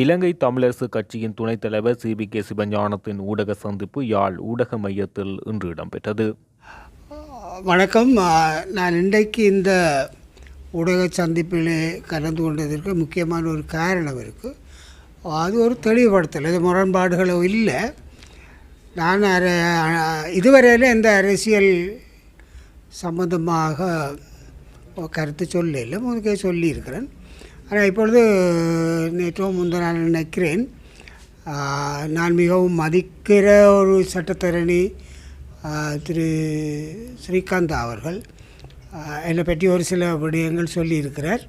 இலங்கை தமிழரசு கட்சியின் துணைத் தலைவர் சி பி கே சிவஞானத்தின் ஊடக சந்திப்பு யாழ் ஊடக மையத்தில் இன்று இடம்பெற்றது. வணக்கம். நான் இன்றைக்கு இந்த ஊடக சந்திப்பில் கலந்து கொண்டதற்கு முக்கியமான ஒரு காரணம் இருக்குது அது ஒரு தெளிவுபடுத்தல் இது முரண்பாடுகளோ இல்லை. நான் அர இதுவரையில் எந்த அரசியல் சம்பந்தமாக கருத்து சொல்லல முதுக்கே சொல்லியிருக்கிறேன். ஆனால் இப்பொழுது நேற்றோ முந்தினால் நினைக்கிறேன் நான் மிகவும் மதிக்கிற ஒரு சட்டத்தரணி திரு ஸ்ரீகாந்த் அவர்கள் என்னை பற்றி ஒரு சில விடயங்கள் சொல்லியிருக்கிறார்.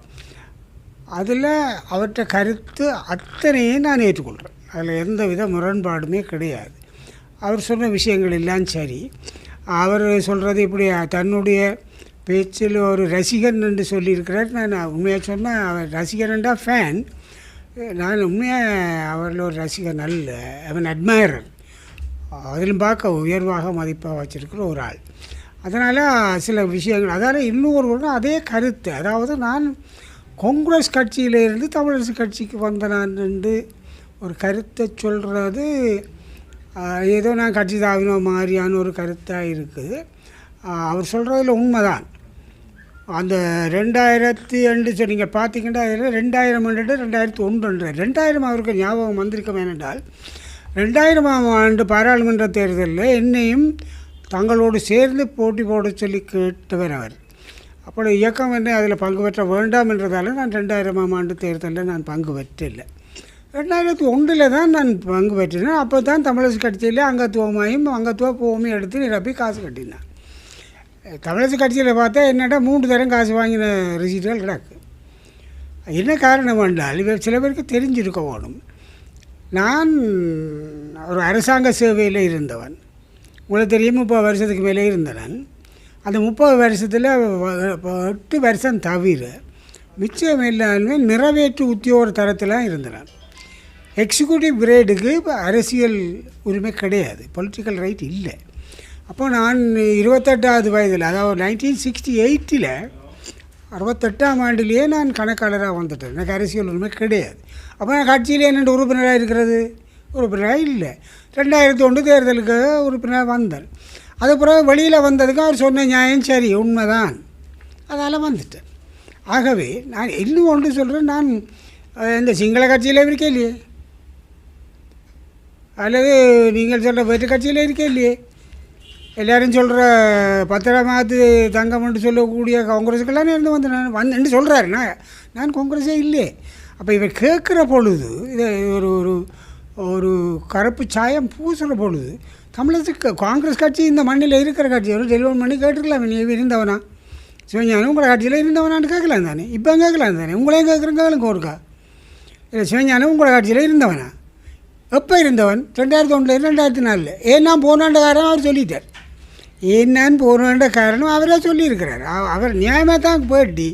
அதில் அவற்றை கருத்து அத்தனையும் நான் ஏற்றுக்கொள்கிறேன். அதில் எந்த வித முரண்பாடுமே கிடையாது. அவர் சொன்ன விஷயங்கள் எல்லாம் சரி. அவர் சொல்கிறது இப்படி தன்னுடைய பேச்சில் ஒரு ரசிகன் என்று சொல்லியிருக்கிறார். நான் உண்மையாக சொன்னால் அவர் ரசிகன்டா ஃபேன் நான் உண்மையாக அவரில் ஒரு ரசிகன் அல்ல அவன் அட்மையரர் அதிலும் பார்க்க உயர்வாக மதிப்பாக வச்சிருக்கிற ஒரு ஆள். அதனால் சில விஷயங்கள் அதனால் இன்னொரு அதே கருத்து. அதாவது நான் காங்கிரஸ் கட்சியிலிருந்து தமிழரசு கட்சிக்கு வந்த நான் என்று ஒரு கருத்தை சொல்கிறது ஏதோ நான் கட்சி தாவினோ மாதிரியான ஒரு கருத்தாக இருக்குது. அவர் சொல்கிறதுல உண்மைதான். அந்த ரெண்டாயிரத்தி ரெண்டு சரி நீங்கள் பார்த்தீங்கன்னா அதில் ரெண்டாயிரம் ரெண்டு ரெண்டாயிரத்தி ஒன்று ரெண்டாயிரம் அவருக்கு ஞாபகம் வந்திருக்கும் ஏனென்றால் ரெண்டாயிரமாம் ஆண்டு பாராளுமன்ற தேர்தலில் என்னையும் தங்களோடு சேர்ந்து போட்டி போட சொல்லி கேட்டவர் அவர். அப்போ இயக்கம் என்ன அதில் பங்கு பெற்ற வேண்டாம் என்றதால் நான் ரெண்டாயிரமாம் ஆண்டு தேர்தலில் நான் பங்கு பெற்றில்லை. ரெண்டாயிரத்தி ஒன்றில் தான் நான் பங்கு பெற்றினேன் அப்போ தான் தமிழரசு கட்சியில் அங்கத்துவமாயும் அங்கத்துவ பூமியும் எடுத்து நிரப்பி காசு கட்டினேன் தமிழக கட்சியில் பார்த்தா என்னடா மூன்று தரம் காசு வாங்கின ரிசீட்டுகள் கிடக்கு. என்ன காரணம் என்றால் இவர் சில பேருக்கு தெரிஞ்சிருக்க வேணும். நான் ஒரு அரசாங்க சேவையில் இருந்தவன். உங்களுக்கு தெரியும் முப்பது வருஷத்துக்கு மேலே இருந்தேன் அந்த முப்பது வருஷத்தில் எட்டு வருஷம் தவிர மிச்சம் இல்லாமல் நிறைவேற்று உத்தியோக தரத்தில் இருந்தேன் எக்ஸிக்யூட்டிவ் கிரேடுக்கு அரசியல் உரிமை கிடையாது. பொலிட்டிக்கல் ரைட் இல்லை. அப்போ நான் இருபத்தெட்டாவது வயதில் அதாவது நைன்டீன் சிக்ஸ்டி எயிட்டில் அறுபத்தெட்டாம் ஆண்டிலேயே நான் கணக்காளராக வந்துட்டேன். எனக்கு அரசியல் உரிமை கிடையாது. அப்போ நான் கட்சியில் என்னென்று உறுப்பினராக இருக்கிறது? உறுப்பினராக இல்லை. ரெண்டாயிரத்தி ஒன்று தேர்தலுக்கு உறுப்பினராக வந்தேன். அது பிறகு வெளியில் வந்ததுக்கு அவர் சொன்ன நியாயம் சரி உண்மைதான். அதால் வந்துட்டேன். ஆகவே நான் இன்னும் ஒன்று சொல்கிறேன் நான் இந்த சிங்கள கட்சியில் இருக்கே இல்லையே? அல்லது நீங்கள் சொல்கிற வெற்றி கட்சியில் இருக்கே இல்லையே? எல்லாரும் சொல்கிற பத்திரமாத்து தங்கம்னு சொல்லக்கூடிய காங்கிரஸுக்கெல்லாம் இருந்து வந்து நான் வந்து சொல்கிறாரு நான் நான் காங்கிரஸே இல்லையே. அப்போ இவர் கேட்குற பொழுது இதை ஒரு ஒரு ஒரு கருப்பு சாயம் பூசுகிற பொழுது தமிழகத்துக்கு காங்கிரஸ் கட்சி இந்த மண்ணில் இருக்கிற கட்சி ஒரு டெலிவன் பண்ணி கேட்டுருக்கலாம் நீ இருந்தவனா? சிவஞானம் உங்களை கட்சியில் இருந்தவனான்னு கேட்கலாம் தானே? இப்போ கேட்கலாம் தானே? உங்களையும் கேட்குறேன் கேளுங்க ஒருக்கா. இல்லை சிவஞானம் உங்களை கட்சியில் இருந்தவனா? எப்போ இருந்தவன்? ரெண்டாயிரத்தி ஒன்றில் ரெண்டாயிரத்தி நாலில். ஏன்னா நான் போனாண்ட காரணம் அவர் சொல்லிட்டார். என்னன்னு போகணுன்ற காரணம் அவரே சொல்லியிருக்கிறார். அவர் நியாயமாக தான் போயிட்டு.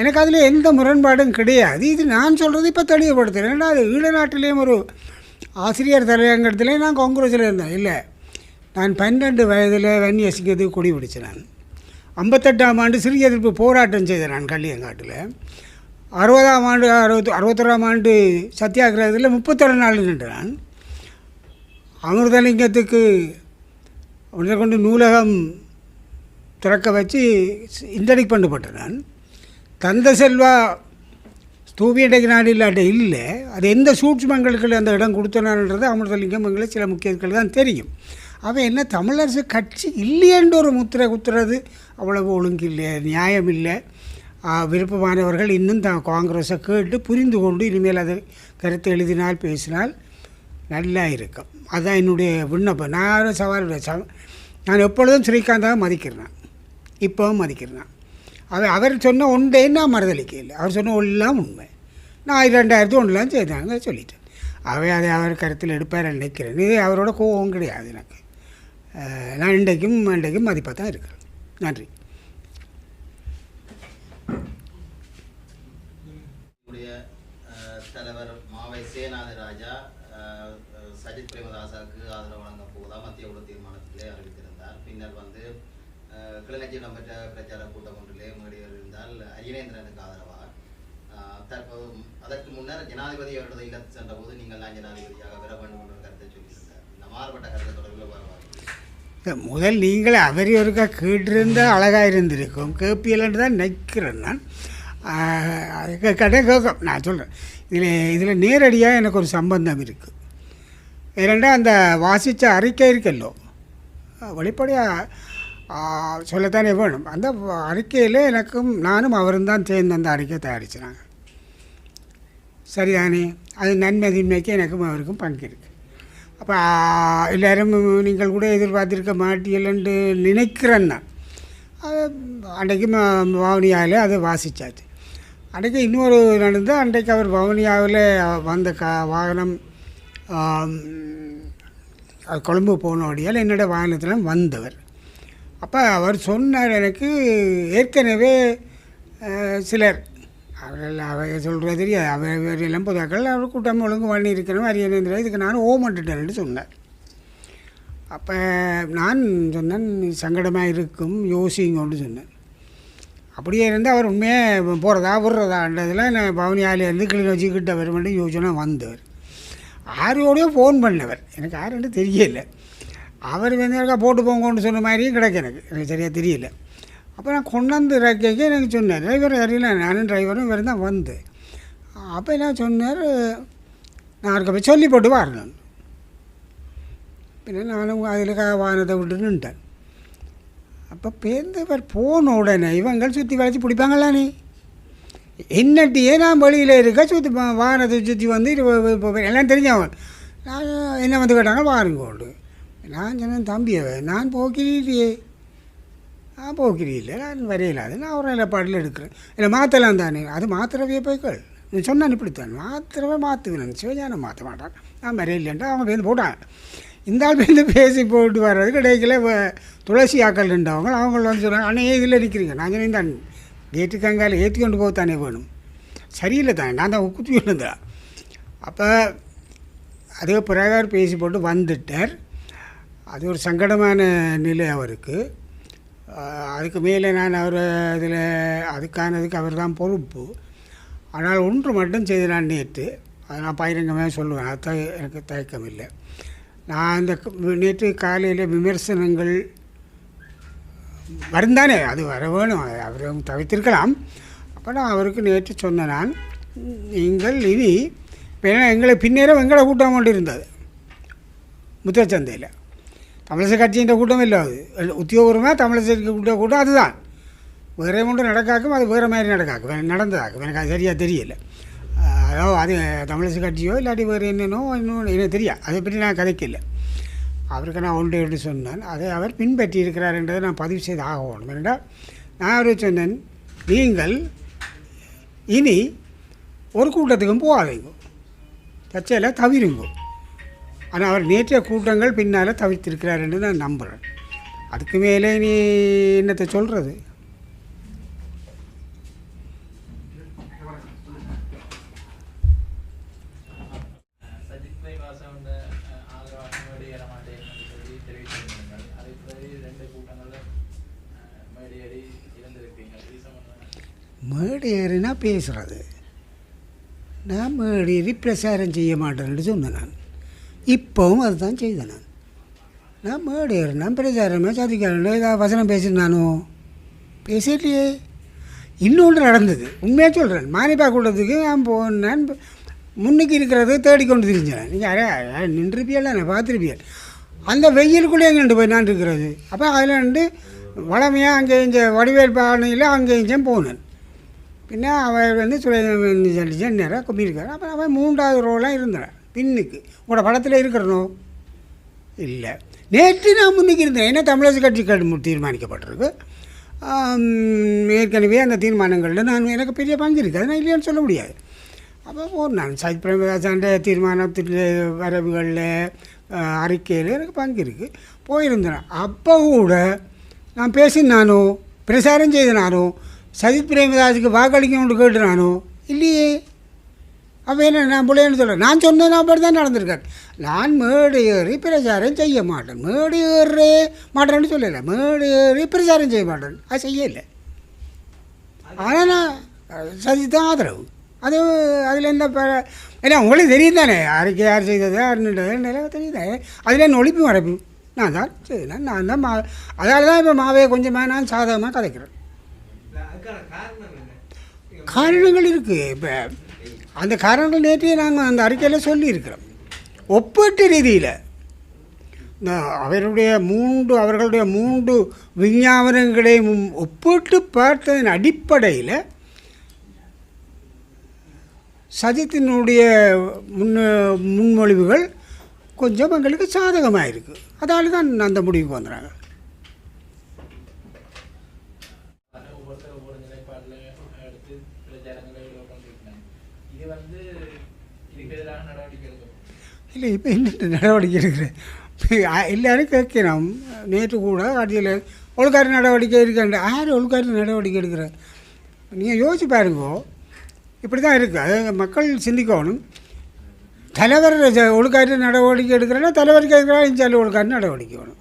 எனக்கு அதில் எந்த முரண்பாடும் கிடையாது. இது நான் சொல்கிறது இப்போ தெளிவுபடுத்துகிறேன் ஏன்னா அது ஈழ நாட்டிலேயும் ஒரு ஆசிரியர் தலையங்கத்திலே நான் காங்கிரஸில் இருந்தேன். இல்லை நான் பன்னெண்டு வயதில் வன்னி குடி கொடி பிடிச்சேன் நான். ஐம்பத்தெட்டாம் ஆண்டு சிறிய எதிர்ப்பு போராட்டம் செய்தேன் நான் கள்ளியங்காட்டில். அறுபதாம் ஆண்டு அறுபத்தி அறுபத்தொராம் ஆண்டு சத்தியாகிரகத்தில் முப்பத்தொரு நாள் நின்றான் நான். அமிர்தலிங்கத்துக்கு அவனை கொண்டு நூலகம் திறக்க வச்சு இன்டர்டிக் பண்ணப்பட்டேன் நான் தந்த செல்வா தூவியடைக்கு நாடு இல்லாட்ட இல்லை. அது எந்த சூட்சுமங்களுக்கு அந்த இடம் கொடுத்தனான்றது அமிர்தலிங்கம் எங்களை சில முக்கியத்துக்கள் தான் தெரியும். அவன் என்ன தமிழரசு கட்சி இல்லையென்று ஒரு முத்திரை குத்துறது அவ்வளவு ஒழுங்கு இல்லை நியாயம் இல்லை விருப்பமானவர்கள் இன்னும் தான் காங்கிரஸை கேட்டு புரிந்து கொண்டு இனிமேல் அதை கருத்து எழுதினால் பேசினால் நல்லா இருக்கும். அதுதான் என்னுடைய விண்ணப்பம். நான் யாரும் சவால் இல்லை. நான் எப்பொழுதும் ஸ்ரீகாந்தாக மதிக்கிறேன் இப்போவும் மதிக்கிறேன் அவர் அவர் சொன்ன ஒன்றே நான் மறுதளிக்க இல்லை அவர் சொன்ன எல்லாம் உண்மை. நான் ரெண்டாயிரத்தி ஒன்றுலாம் செய்தாங்க சொல்லிட்டேன். அவை அதை அவர் கருத்தில் எடுப்பார் நினைக்கிறேன். இது அவரோட கோபம் கிடையாது எனக்கு. நான் இன்றைக்கும் இன்றைக்கும் மதிப்பாக தான் இருக்கிறேன். நன்றி. தலைவர் மாவை சேனாத கிளிநொச்சி இடம்பெற்ற பிரச்சார கூட்டம் ஒன்றிலே மேடையில் இருந்தால் அரியநேந்திரனுக்கு ஆதரவாக தற்போது அதற்கு முன்னர் ஜனாதிபதி அவர்களது இல்லத்து சென்ற போது நீங்கள் தான் ஜனாதிபதியாக பெற வேண்டும் என்ற கருத்தை சொல்லியிருந்தார். இந்த மாறுபட்ட கருத்தை தொடர்பில் வருவார் முதல் நீங்களே அவர் ஒருக்கா கேட்டிருந்தால் அழகாக இருந்திருக்கும். கேட்பியலன்னு தான் நினைக்கிறேன் நான். ஆஹ், கடை கேட்கும். நான் சொல்கிறேன் இதில் இதில் நேரடியாக எனக்கு ஒரு சம்பந்தம் இருக்குது இரண்டா அந்த வாசித்த அறிக்கை இருக்கல்லோ வெளிப்படையாக சொல்லத்தானே வேணும். அந்த அறிக்கையில் எனக்கும் நானும் அவரும் தான் சேர்ந்து அந்த அறிக்கையை தயாரிச்சினாங்க சரிதானே? அது நன்மை தின்மைக்கு எனக்கும் அவருக்கும் பங்கு இருக்குது அப்போ எல்லாரும் நீங்கள் கூட எதிர்பார்த்துருக்க மாட்டீங்கள்னு நினைக்கிறேன் நான் அது அன்றைக்கு வவுனியாவில் அதை வாசித்தாச்சு அன்றைக்கு இன்னொரு நடந்து அன்றைக்கு அவர் வவுனியாவில் வந்த கா வாகனம் கொழம்பு அது கொழும்பு போனோடையால் வாகனத்தில் வந்தவர். அப்போ அவர் சொன்னார் எனக்கு ஏற்கனவே சிலர். அவர்கள் அவர் சொல்கிறது தெரியாது. அவர் எல்லாம் பொதுவாக்கள் அவர் கூட்டம் ஒழுங்கு பண்ணி இருக்கணும் அரியணேந்திர இதுக்கு நான் ஓமட்டுட்டேன்னு சொன்னார். அப்போ நான் சொன்னேன் சங்கடமாக இருக்கும் யோசிங்கன்னு சொன்னேன். அப்படியே இருந்து அவர் உண்மையாக போகிறதா விடுறதான்றதில் நான் பவனியாலேருந்து கிளிநொச்சி கிட்ட வருமென்று யோசனை வந்தவர். யாரோடையோ ஃபோன் பண்ணவர். எனக்கு யாருன்னு தெரியலை. அவர் வந்து போட்டு போங்கன்னு சொன்ன மாதிரியும் கிடைக்க எனக்கு எனக்கு சரியாக தெரியல அப்போ நான் கொண்டாந்து இறக்கிக்க எனக்கு சொன்னார் டிரைவர் அறியல நானும் டிரைவரும் இவர் தான் வந்து அப்போ என்ன சொன்னார் நான் இருக்க போய் சொல்லி போட்டு வரணும் பின்ன நானும் அதில் வாகனத்தை விட்டு நின்ட்டேன் அப்போ பேருந்தவர் போன உடனே இவங்க சுற்றி வளைச்சி பிடிப்பாங்களா நீ என்னட்டியே நான் வழியில் இருக்க சுற்றி வாகனத்தை சுற்றி வந்து எல்லாம் தெரிஞ்சவன் நான் என்ன வந்து கேட்டாங்க வாருங்கோண்டு நான் சொன்னேன் தம்பி நான் போக்கிரியே நான் போக்கிரி இல்லை நான் வரையிலாது நான் ஒரு நிலப்பாடில் எடுக்கிறேன். இல்லை மாற்றலாம் தானே? அது மாத்திரவே போய்கள் நீ சொன்னான் இப்படித்தான். மாத்திரவே மாற்றுவேன் சிவஞானம் மாற்ற மாட்டான். நான் வரையில்லைன்ட்டு அவங்க பேருந்து போட்டான். இந்த ஆள் பேருந்து பேசி போட்டு வர்றதுக்கு கிடைக்கல துளசி ஆக்கள் நின்றவங்க அவங்க வந்து சொன்னாங்க அண்ணே இதில் நிற்கிறீங்க நான் சொன்னேன் தான் கேட்டுக்கு அங்கால ஏற்றி கொண்டு போக தானே வேணும். சரியில்லை தானே நான் தான் குத்தி விழுந்தேன். அப்போ அதே பிரகாரம் பேசி போட்டு வந்துட்டார். அது ஒரு சங்கடமான நிலை அவருக்கு. அதுக்கு மேலே நான் அவர் இதில் அதுக்கானதுக்கு அவர் தான் பொறுப்பு. ஆனால் ஒன்று மட்டும் செய்து நான் நேற்று அதை நான் பயிரங்கமாக சொல்லுவேன் அது எனக்கு தயக்கம் இல்லை நான் அந்த நேற்று காலையில் விமர்சனங்கள் வருந்தானே அது வர வேணும் அவர் தவிர்த்திருக்கலாம். அப்போ நான் அவருக்கு நேற்று சொன்னேன் நான் நீங்கள் இனி ஏன்னா எங்களை பின்னேரம் எங்களை கூட்டம் கொண்டு இருந்தது முத்தச்சந்தையில் தமிழிசை கட்சியின் கூட்டம் இல்லை. அது உத்தியோகமாக தமிழிசை கூட்ட கூட்டம் அதுதான். வேறே ஒன்று நடக்காக்கும் அது வேறு மாதிரி நடக்காக்கும். நடந்ததாக்கும். எனக்கு அது சரியாக தெரியல. அதாவது அது தமிழிசை கட்சியோ இல்லாட்டி வேறு என்னென்னோ இன்னும் எனக்கு தெரியாது. அதை பற்றி நான் கதைக்கல. அவருக்கு நான் ஒன்று என்று சொன்னேன். அதை அவர் பின்பற்றி இருக்கிறார் என்றதை நான் பதிவு செய்து ஆகணும் ஏனென்றால் நான் அவரை சொன்னேன் நீங்கள் இனி ஒரு கூட்டத்துக்கும் போகாதீங்க. தச்சையில் தவிருங்கோ. ஆனால் அவர் நேற்றைய கூட்டங்கள் பின்னால் தவிர்த்திருக்கிறார் என்று நான் நம்புகிறேன் அதுக்கு மேலே நீ என்னத்தை சொல்கிறது சஜித் பிரேமதாசன் மாட்டேன் என்று பேசுகிறது நான் மேடேறி பிரச்சாரம் செய்ய மாட்டேன்னு சொன்னேன் நான். இப்போவும் அதுதான் செய்தேன் நான். நான் மேடேறினா பிரச்சாரமே சதிக்காரன் ஏதாவது வசனம் பேசினானோ பேசலையே. இன்னொன்று நடந்தது. உண்மையாக சொல்கிறேன் மானிப்பா கூட்டத்துக்கு நான் போனேன் முன்னுக்கு இருக்கிறது தேடிக்கொண்டு திரிஞ்சேன் நீங்கள் அரே நின்றுப்பியல் நான் பார்த்துருப்பியல். அந்த வெயிலுக்குள்ளே எங்கிட்டு போய் நான் இருக்கிறது அப்போ அதில் வந்து வளமையாக அங்கே இங்கே வடிவேற்பாணையில் அங்கே இங்கேயும் போனேன். பின்ன அவர் வந்து சொல்லி நேரம் கும்பியிருக்காரு அப்புறம் அவன் மூன்றாவது ரோலாம் இருந்தார். பின்னுக்கு. உங்களோட படத்தில் இருக்கிறனோ? இல்லை. நேற்று நான் முன்னுக்கு இருந்தேன். ஏன்னா தமிழரசு கட்சி கடு தீர்மானிக்கப்பட்டிருக்கு? ஏற்கனவே அந்த தீர்மானங்களில் நான் எனக்கு பெரிய பங்கு இருக்குது அதை நான் இல்லையான்னு சொல்ல முடியாது. அப்போ நான் சஜித் பிரேமதாசாண்ட தீர்மானத்தில் வரவுகளில் அறிக்கையில் எனக்கு பங்கு இருக்குது போயிருந்தேன். அப்போ கூட நான் பேசினானோ? பிரசாரம் செய்தனானோ? சஜித் பிரேமதாஸுக்கு வாக்களிக்கணும்னு கேட்டுனானோ? இல்லையே. அப்போ என்ன நான் பிள்ளைன்னு சொல்கிறேன் நான் சொன்னேன் அப்படி தான் நடந்திருக்காரு. நான் மேடு ஏறி பிரச்சாரம் செய்ய மாட்டேன். மேடு ஏறே மாட்டேன்னு சொல்லலை. மேடு ஏறி பிரச்சாரம் செய்ய மாட்டேன். அது செய்யலை. ஆனால் நான் சஜித் தான் ஆதரவு. அது அதில் என்ன ஏன்னா உங்களுக்கு தெரியும் தானே யாருக்கு யார் செய்தது யாருன்றது நிலம் தெரியுதே அதில் என்ன ஒழிப்பு மறைப்பு நான் தான் செய்தேன். நான் தான் மா அதால தான் இப்போ மாவே கொஞ்சமாக நான் சாதகமாக கதைக்கிறேன். காரணங்கள் இருக்குது இப்போ அந்த காரணங்கள் நேற்றே நாங்கள் அந்த அறிக்கையில் சொல்லியிருக்கிறோம். ஒப்பீட்டு ரீதியில் இந்த அவருடைய மூன்று அவர்களுடைய மூன்று விஞ்ஞாபனங்களையும் ஒப்பிட்டு பார்த்ததன் அடிப்படையில் சஜித்தினுடைய முன் முன்மொழிவுகள் கொஞ்சம் எங்களுக்கு சாதகமாக இருக்குது அதால் தான் அந்த முடிவுக்கு வந்துடுறாங்க ஒவ்வொருத்தர் ஒவ்வொரு நிலைப்பாடில் எடுத்து பிரச்சாரங்களை கொண்டிருக்கிறாங்க இது வந்து இதுக்கு எதிராக நடவடிக்கை எடுக்கும் இல்லை இப்போ என்ன நடவடிக்கை எடுக்கிறேன் எல்லாரும் கேட்கிறோம் நேற்று கூட அடியில் ஒழுக்காட்டு நடவடிக்கை இருக்கின்ற யார் ஒழுக்காட்டு நடவடிக்கை எடுக்கிற? நீங்கள் யோசிச்சு பாருங்கோ. இப்படி தான் இருக்குது அது மக்கள் சிந்திக்கணும். தலைவர் ஜ- நடவடிக்கை எடுக்கிறேன்னா தலைவர் கேட்குறா இஞ்சாலும் ஒழுக்காரு நடவடிக்கை வேணும்.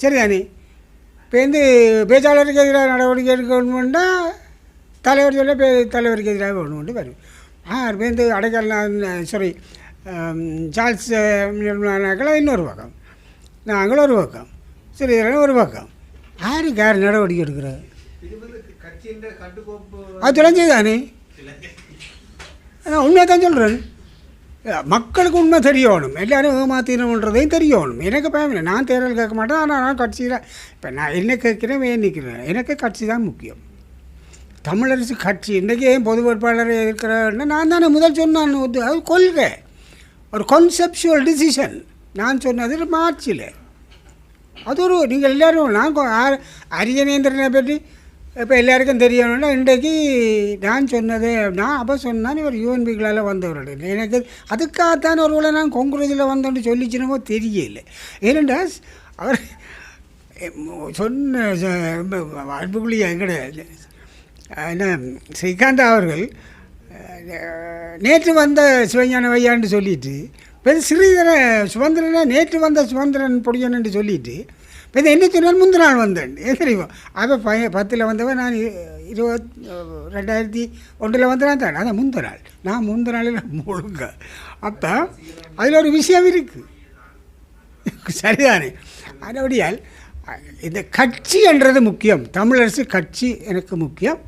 சரிதானே? இப்போ வந்து பேச்சாளருக்கு எதிராக நடவடிக்கை எடுக்கணும்னா தலைவர் சொல்ல பே தலைவருக்கு எதிராக வேணும்னு வரும். ஆ பேருந்து அடைக்கல் சாரி சார்ல்ஸ் நாக்கள் இன்னொரு பக்கம். நாங்கள் ஒரு பக்கம். சரி இதெல்லாம் ஒரு பக்கம். யாருக்கு யார் நடவடிக்கை எடுக்கிறார்? அது வந்து தானே நான் உண்மையை தான் சொல்கிறேன் மக்களுக்கு உண்மை தெரியணும். எல்லோரும் ஏமாத்தினோன்றதையும் தெரியணும். எனக்கு பயம் இல்லை. நான் தேர்தல் கேட்க மாட்டேன். ஆனால் நான் கட்சியில் இப்போ நான் என்ன கேட்குறேன் ஏன் நிற்கிறேன் எனக்கு கட்சி தான் முக்கியம். தமிழரசு கட்சி இன்றைக்கி ஏன் பொது வேட்பாளர் இருக்கிறேன்னா நான் தானே முதல் சொன்னான் அது அது கொள்கை. ஒரு கான்செப்சுவல் டிசிஷன் நான் சொன்னது மார்ச்சில். அது ஒரு நீங்கள் எல்லோரும் நான் அரியநேந்திரனை பற்றி இப்போ எல்லாருக்கும் தெரியணும்னா இன்றைக்கு நான் சொன்னது நான் அப்போ சொன்னான் இவர் யூஎன்பிகளால் வந்தவர் எனக்கு அதுக்காகத்தான் ஒரு வேளை நான் கொங்குரஜில் வந்தோன்னு சொல்லிச்சுனமோ தெரியல. ஏனென்றா அவர் சொன்ன அன்புக்குழிய கிடையாது ஸ்ரீகாந்த் அவர்கள் நேற்று வந்த சிவஞான வையான்னு சொல்லிட்டு இப்போ ஸ்ரீதர சுதந்திரனை நேற்று வந்த சுதந்திரன் பொடியன்னு சொல்லிட்டு இப்போ இதை என்ன சொன்னால் முந்தின நாள் வந்தேன். ஏன் தெரியுமா? அப்போ பையன் பத்தில் வந்தவன் நான் இருபத் ரெண்டாயிரத்தி ஒன்றில் வந்தேன் தான் அதான் முந்த நாள். நான் முந்த நாளில் முழுங்க. அப்போ அதில் ஒரு விஷயம் இருக்குது சரிதானே? அதபடியால் இந்த கட்சி என்றது முக்கியம். தமிழரசு கட்சி எனக்கு முக்கியம்.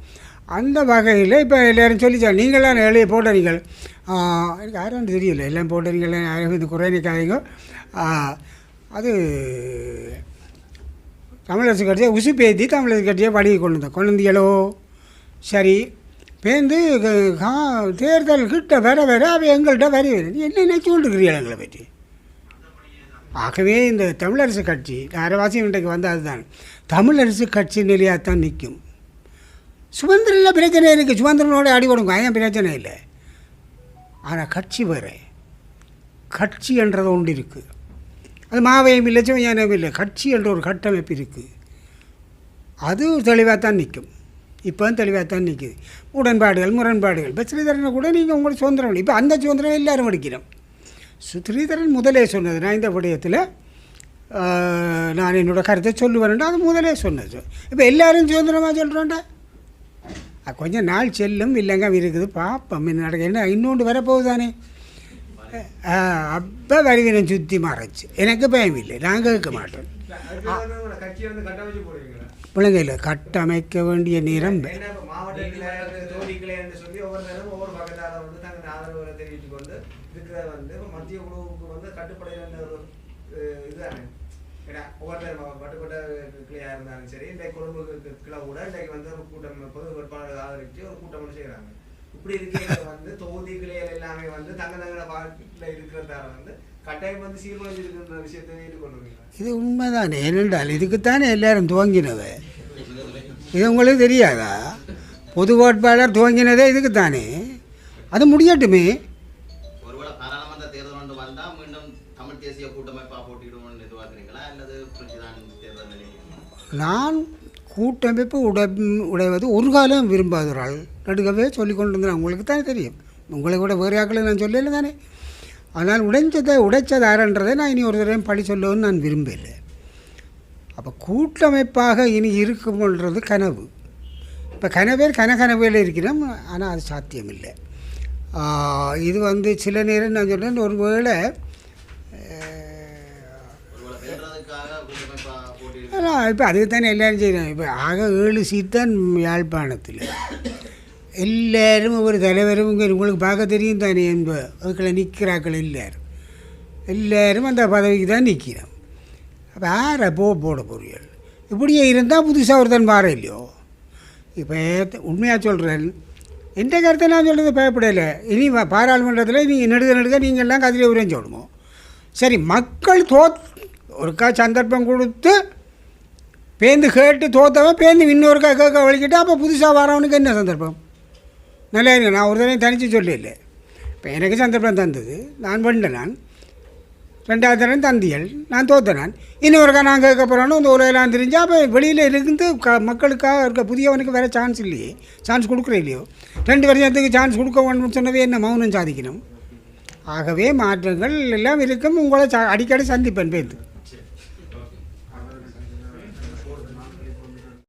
அந்த வகையில் இப்போ எல்லோரும் சொல்லிச்சாங்க நீங்களாம் எழுதி போடுறீங்கள் எனக்கு யாரும் தெரியல. எல்லாம் போடுறீங்கள்? இந்த இது குறை அது தமிழரசு கட்சியை உசு பேத்தி தமிழரசு கட்சியை படிக்க கொண்டு வந்தோம். கொண்டு வந்தீங்களோ? சரி. பேந்து க- தேர்தல் கிட்ட வர வர அவ எங்கள்கிட்ட வரி நீ என்ன நினச்சி கொண்டிருக்கிறீர்கள் எங்களை பற்றி ஆகவே இந்த தமிழரசு கட்சி அரைவாசி இன்றைக்கு வந்து அதுதான். தமிழரசு கட்சி நிலையாக தான் நிற்கும். சுதந்திரில் பிரச்சனை இருக்குது சுதந்திரனோட அடி கொடுங்க. ஏன் பிரச்சனை இல்லை? ஆனால் கட்சி வேறு. கட்சி என்றது ஒன்று இருக்குது அது மாவையும் இல்லை சிவஞானம் இல்லை. கட்சி என்ற ஒரு கட்டமைப்பு இருக்குது அது தெளிவாக தான் நிற்கும். இப்போ தெளிவாக தான் நிற்குது. உடன்பாடுகள் முரண்பாடுகள். இப்போ ஸ்ரீதரனை கூட நீங்கள் உங்களுக்கு சுதந்திரம் இப்போ அந்த சுதந்திரம் எல்லாரும் அடிக்கிறோம் ஸ்ரீதரன் முதலே சொன்னது. நான் இந்த விடயத்தில் நான் என்னோட கருத்தை சொல்லுவேன்டா அது முதலே சொன்னது. இப்போ எல்லாரும் சுதந்திரமாக சொல்கிறோண்டா கொஞ்சம் நாள் செல்லும் இல்லைங்க இருக்குது. பார்ப்போம் என்ன நடக்க என்ன இன்னொன்று வரப்போகுதானே? அப்போ வருவினம் சுற்றி மறைச்சு. எனக்கு பயம் இல்லை நான் கேட்க கட்டமைச்சு போடுவீங்களா? பிள்ளைங்கள கட்டமைக்க வேண்டிய நேரம் ஏன்னா இப்ப மாவட்டத்தில் தோழிகளே என்று சொல்லி ஒவ்வொரு நேரம் ஒவ்வொரு பக்கத்தால வந்து தங்கள் ஆதரவுகளை தெரிவித்துக் கொண்டு இருக்கிற வந்து இப்ப மத்திய குழுவுக்கு வந்து கட்டுப்படையான ஒரு அஹ், இதுதானே ஏன்னா ஒவ்வொரு நேரம் பட்டுக்கோட்டை கிளையா இருந்தாலும் கொழும்புக்கு இந்த கிளை கூட இன்றைக்கு வந்து ஒரு கூட்டம் பொது வேட்பாளர்கள் ஆதரித்து ஒரு கூட்டம் செய்கிறாங்க இப்படி இருக்கிற வந்து தொகுதிகளில் எல்லாமே வந்து தங்க தங்கட வாழ்க்கையில் இருக்கிறதால வந்து கட்டாயம் வந்து சீர்குலைஞ்சிருக்கிற விஷயத்தை ஏற்றுக்கொண்டுருக்கீங்க இது உண்மைதானே? ஏனென்றால் இதுக்குத்தானே எல்லாரும் துவங்கினது. இது உங்களுக்கு தெரியாதா? பொது வேட்பாளர் துவங்கினதே இதுக்குத்தானே? அது முடியட்டுமே? நான் கூட்டமைப்பு உடை உடைவது ஒரு காலம் விரும்பாத ஒரு ஆள். நடுக்கவே சொல்லி கொண்டு இருந்தேன் உங்களுக்கு தானே தெரியும். உங்களை கூட வேறு ஆக்களை நான் சொல்லல தானே. ஆனால் உடைஞ்சதை உடைச்சது யாருன்றதை நான் இனி ஒரு தடவை படி சொல்லவும் நான் விரும்பலை அப்போ கூட்டமைப்பாக இனி இருக்கும்ன்றது கனவு. இப்போ கனவே கனகனவையில் இருக்கிறோம். ஆனால் அது சாத்தியமில்லை. இது வந்து சில நேரம் நான் சொல்கிறேன் ஒரு வேளை போட்டி இப்போ அதுக்கு தானே எல்லோரும் செய்கிறாங்க இப்போ ஆக ஏழு சீட் தான் யாழ்ப்பாணத்தில் எல்லாரும் ஒவ்வொரு தலைவரும் இங்கே உங்களுக்கு பார்க்க தெரியும் தானே என்ப அதுக்குள்ள நிற்கிறாக்கள் எல்லோரும் எல்லாரும் அந்த பதவிக்கு தான் நிற்கிறோம் அப்போ யாரை போ போட போறீர்கள் இப்படியே இருந்தால் புதுசாக ஒருத்தன் மாற இல்லையோ இப்போ உண்மையாக சொல்கிறேன் எந்த கருத்தை நான் சொல்கிறது பயப்படலை இனி பாராளுமன்றத்தில் நீங்கள் நெடுக நெடுக நீங்கள் எல்லாம் கதிரை உரையும் சொல்லணும் சரி மக்கள் தோ ஒருக்கா சந்தர்ப்பம் கொடுத்து பேந்து கேட்டு தோத்தவன் பேந்து இன்னொருக்கா கேட்க வலிக்கிட்டு அப்போ புதுசாக வரவனுக்கு என்ன சந்தர்ப்பம்? நல்லா இருக்கு நான் ஒரு தடவை தனித்து சொல்லல இப்போ எனக்கு சந்தர்ப்பம் தந்தது. நான் பண்ணல நான். ரெண்டாவது தடவை தந்தியல். நான் தோத்தேன் நான். இன்னொருக்கா நான் கேட்க போகிறோன்னு இந்த உரையெல்லாம் தெரிஞ்சு அப்போ வெளியில் இருந்து க மக்களுக்காக இருக்க புதியவனுக்கு வேறு சான்ஸ் இல்லையே. சான்ஸ் கொடுக்குற இல்லையோ. ரெண்டு வருஷத்துக்கு சான்ஸ் கொடுக்க வேணும்னு சொன்னவே என்ன மௌனம் சாதிக்கணும்? ஆகவே மாற்றங்கள் எல்லாம் இருக்கும். உங்களை சா அடிக்கடி சந்திப்பேன் பேருந்து